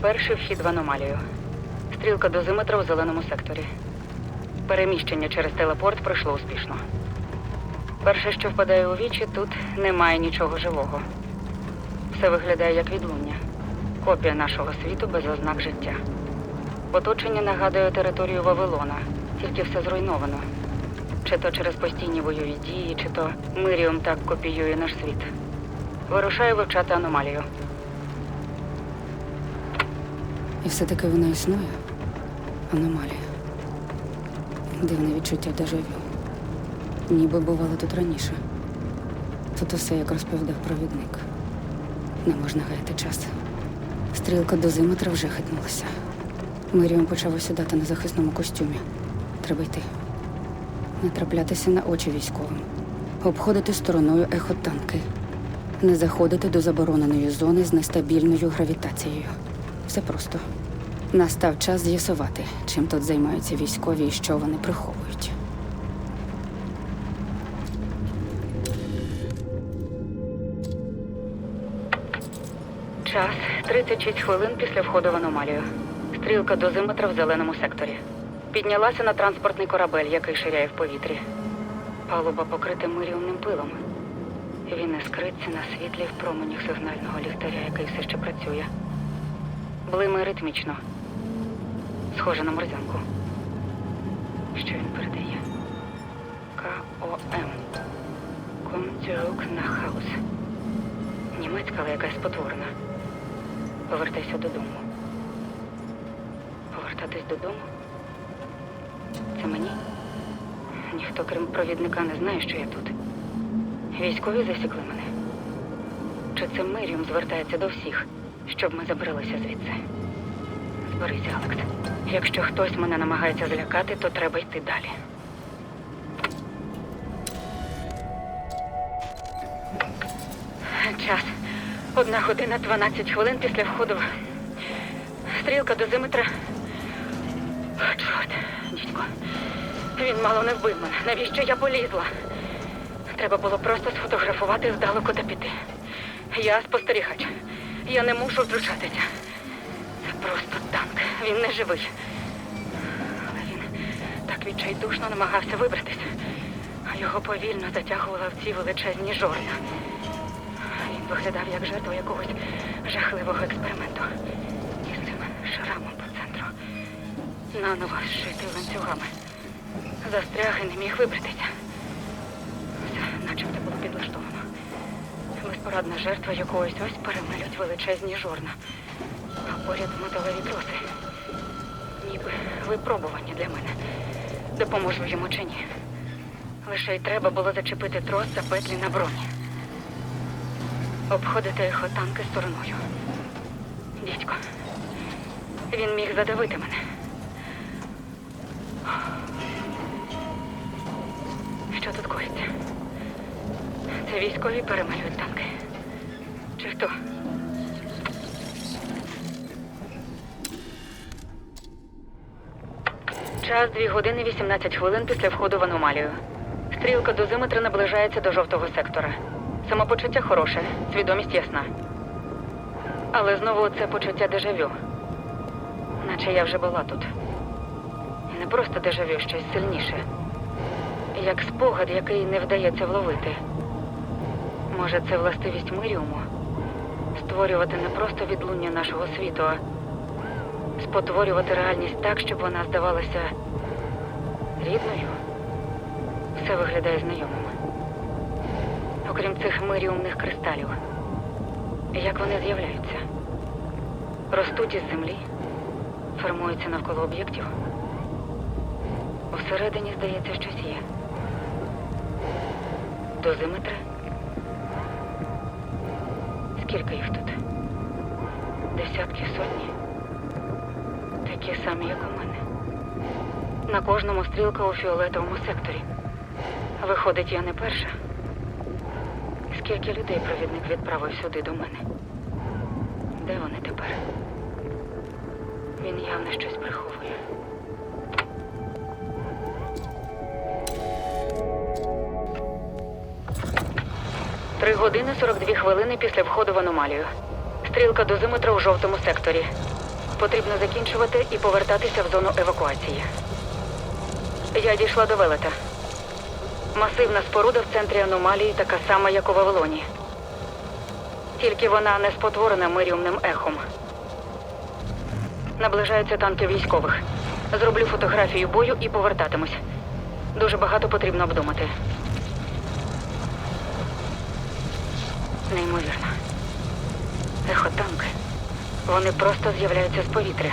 Перший вхід в аномалію. Стрілка дозиметра у зеленому секторі. Переміщення через телепорт пройшло успішно. Перше, що впадає у вічі, тут немає нічого живого. Все виглядає як відлуння. Копія нашого світу без ознак життя. Оточення нагадує територію Вавилона, тільки все зруйновано. Чи то через постійні бойові дії, чи то Миріум так копіює наш світ. Вирушаю вивчати аномалію. І все-таки вона існує. Аномалія. Дивне відчуття дежавю. Ніби бувало тут раніше. Тут усе, як розповідав провідник. Не можна гаяти час. Стрілка дозиметра вже хитнулася. Миріум почав осідати на захисному костюмі. Треба йти. Не траплятися на очі військовим. Обходити стороною ехотанки. Не заходити до забороненої зони з нестабільною гравітацією. Все просто. Настав час з'ясувати, чим тут займаються військові і що вони приховують. Час 36 хвилин після входу в аномалію. Стрілка дозиметра в зеленому секторі. Піднялася на транспортний корабель, який ширяє в повітрі. Палуба покрита миріумним пилом. Він іскриться на світлі в променях сигнального ліхтаря, який все ще працює. Блимає ритмічно. Схоже на морзянку. Що він передає? К.О.М. Комтюк на хаус. Німецька, але якась спотворена. Повертайся додому. Повертатись додому? Це мені? Ніхто, крім провідника, не знає, що я тут. Військові засікли мене. Чи це Миріум звертається до всіх, щоб ми забралися звідси? Зберися, Алекс. Якщо хтось мене намагається злякати, то треба йти далі. Час. Одна година 12 хвилин після входу. Стрілка дозиметра. Чорт, дідько. Він мало не вбив мене. Навіщо я полізла? Треба було просто сфотографувати здалеку та піти. Я спостерігач. Я не мушу втручатися. Це просто танк. Він не живий. Але він так відчайдушно намагався вибратися. А його повільно затягувала в ці величезні жорна. Він виглядав як жертва якогось жахливого експерименту. Із цим шрамом по центру. Наново зшитий ланцюгами. Застряг і не міг вибратися. Все начебто було підлаштовано. Безпорадна жертва якогось ось перемилють величезні жорна. А поряд металеві троси. Ніби випробування для мене. Допоможу йому чи ні. Лише й треба було зачепити трос за петлі на броні. Обходити його танки стороною. Дідько. Він міг задавити мене. Що тут коїться? Це військові перемалюють танки. Чи хто? Час 2 години 18 хвилин після входу в аномалію. Стрілка дозиметра наближається до жовтого сектора. Самопочуття хороше, свідомість ясна. Але знову це почуття дежавю. Наче я вже була тут. І не просто дежавю, щось сильніше. Як спогад, який не вдається вловити. Може, це властивість Миріуму? Створювати не просто відлуння нашого світу, а спотворювати реальність так, щоб вона здавалася рідною. Все виглядає знайомим. Окрім цих миріумних кристалів. Як вони з'являються? Ростуть із землі, формуються навколо об'єктів. Усередині, здається, щось є. Дозиметри. Скільки їх тут? Десятки, сотні. Такі самі, як у мене. На кожному стрілка у фіолетовому секторі. Виходить, я не перша. Скільки людей провідник відправив сюди до мене? Де вони тепер? Він явно щось приховує. Години 42 хвилини після входу в аномалію. Стрілка дозиметра у жовтому секторі. Потрібно закінчувати і повертатися в зону евакуації. Я дійшла до велета. Масивна споруда в центрі аномалії така сама, як у Вавилоні. Тільки вона не спотворена миріумним ехом. Наближаються танки військових. Зроблю фотографію бою і повертатимусь. Дуже багато потрібно обдумати. Неймовірно. Ехотанки. Вони просто з'являються з повітря.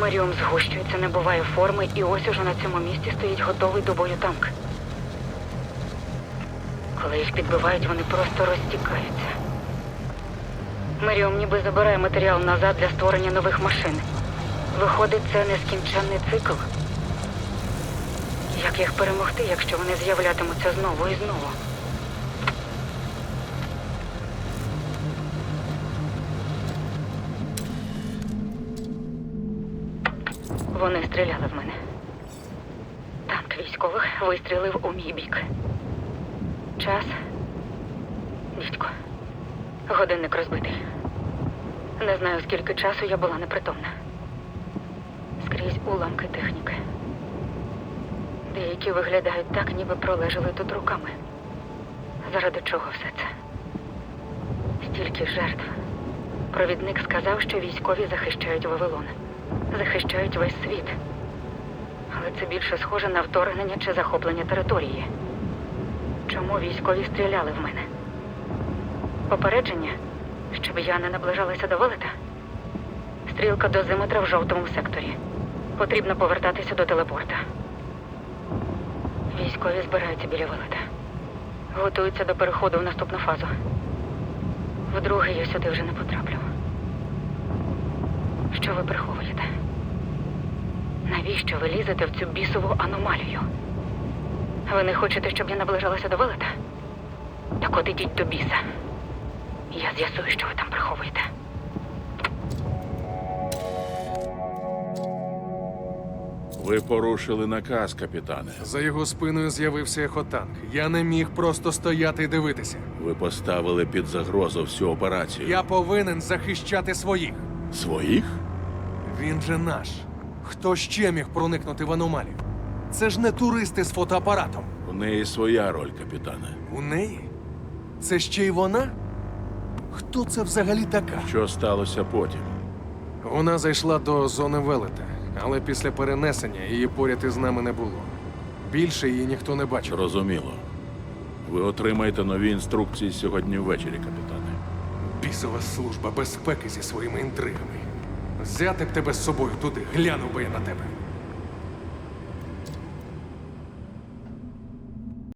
Меріум згущується, не буває форми, і ось уже на цьому місці стоїть готовий до бою танк. Коли їх підбивають, вони просто розтікаються. Меріум ніби забирає матеріал назад для створення нових машин. Виходить, це нескінченний цикл. Як їх перемогти, якщо вони з'являтимуться знову і знову? Вони стріляли в мене. Танк військових вистрілив у мій бік. Час. Дідько. Годинник розбитий. Не знаю, скільки часу я була непритомна. Скрізь уламки техніки. Деякі виглядають так, ніби пролежали тут руками. Заради чого все це? Стільки жертв. Провідник сказав, що військові захищають Вавилон. Захищають весь світ. Але це більше схоже на вторгнення чи захоплення території. Чому військові стріляли в мене? Попередження, щоб я не наближалася до велета? Стрілка дозиметра в жовтому секторі. Потрібно повертатися до телепорта. Військові збираються біля велета. Готуються до переходу в наступну фазу. Вдруге я сюди вже не потраплю. Що ви приховуєте? Навіщо ви лізете в цю бісову аномалію? Ви не хочете, щоб я наближалася до велета? Так от ідіть до біса. Я з'ясую, що ви там приховуєте. Ви порушили наказ, капітане. За його спиною з'явився ехотанк. Я не міг просто стояти і дивитися. Ви поставили під загрозу всю операцію. Я повинен захищати своїх. Своїх? Він же наш. Хто ще міг проникнути в аномалію? Це ж не туристи з фотоапаратом. У неї своя роль, капітане. У неї? Це ще й вона? Хто це взагалі така? Що сталося потім? Вона зайшла до зони велета, але після перенесення її поряд із нами не було. Більше її ніхто не бачив. Зрозуміло. Ви отримаєте нові інструкції сьогодні ввечері, капітане. Бісова служба безпеки зі своїми інтригами. Взяти б тебе з собою туди, глянув би я на тебе.